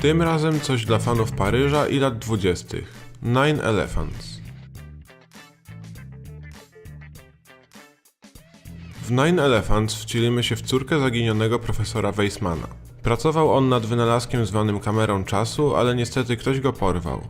Tym razem coś dla fanów Paryża i lat 20. Nine Elephants. W Nine Elephants wcielimy się w córkę zaginionego profesora Weissmana. Pracował on nad wynalazkiem zwanym kamerą czasu, ale niestety ktoś go porwał.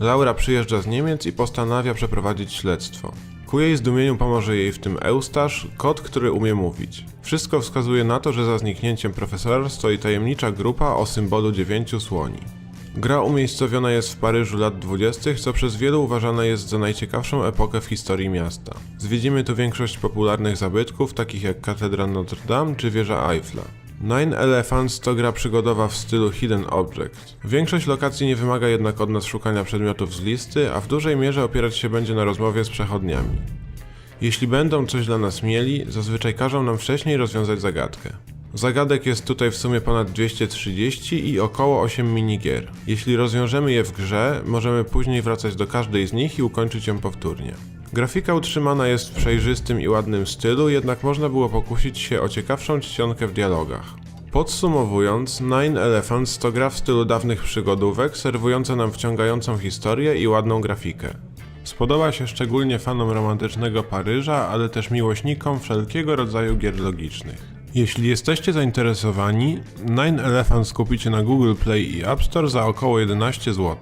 Laura przyjeżdża z Niemiec i postanawia przeprowadzić śledztwo. Ku jej zdumieniu pomoże jej w tym Eustasz, kot, który umie mówić. Wszystko wskazuje na to, że za zniknięciem profesora stoi tajemnicza grupa o symbolu dziewięciu słoni. Gra umiejscowiona jest w Paryżu lat 20., co przez wielu uważane jest za najciekawszą epokę w historii miasta. Zwiedzimy tu większość popularnych zabytków, takich jak katedra Notre Dame czy wieża Eiffla. Nine Elephants to gra przygodowa w stylu Hidden Object. Większość lokacji nie wymaga jednak od nas szukania przedmiotów z listy, a w dużej mierze opierać się będzie na rozmowie z przechodniami. Jeśli będą coś dla nas mieli, zazwyczaj każą nam wcześniej rozwiązać zagadkę. Zagadek jest tutaj w sumie ponad 230 i około 8 minigier. Jeśli rozwiążemy je w grze, możemy później wracać do każdej z nich i ukończyć ją powtórnie. Grafika utrzymana jest w przejrzystym i ładnym stylu, jednak można było pokusić się o ciekawszą czcionkę w dialogach. Podsumowując, Nine Elephants to gra w stylu dawnych przygodówek, serwująca nam wciągającą historię i ładną grafikę. Spodoba się szczególnie fanom romantycznego Paryża, ale też miłośnikom wszelkiego rodzaju gier logicznych. Jeśli jesteście zainteresowani, Nine Elephants kupicie na Google Play i App Store za około 11 zł.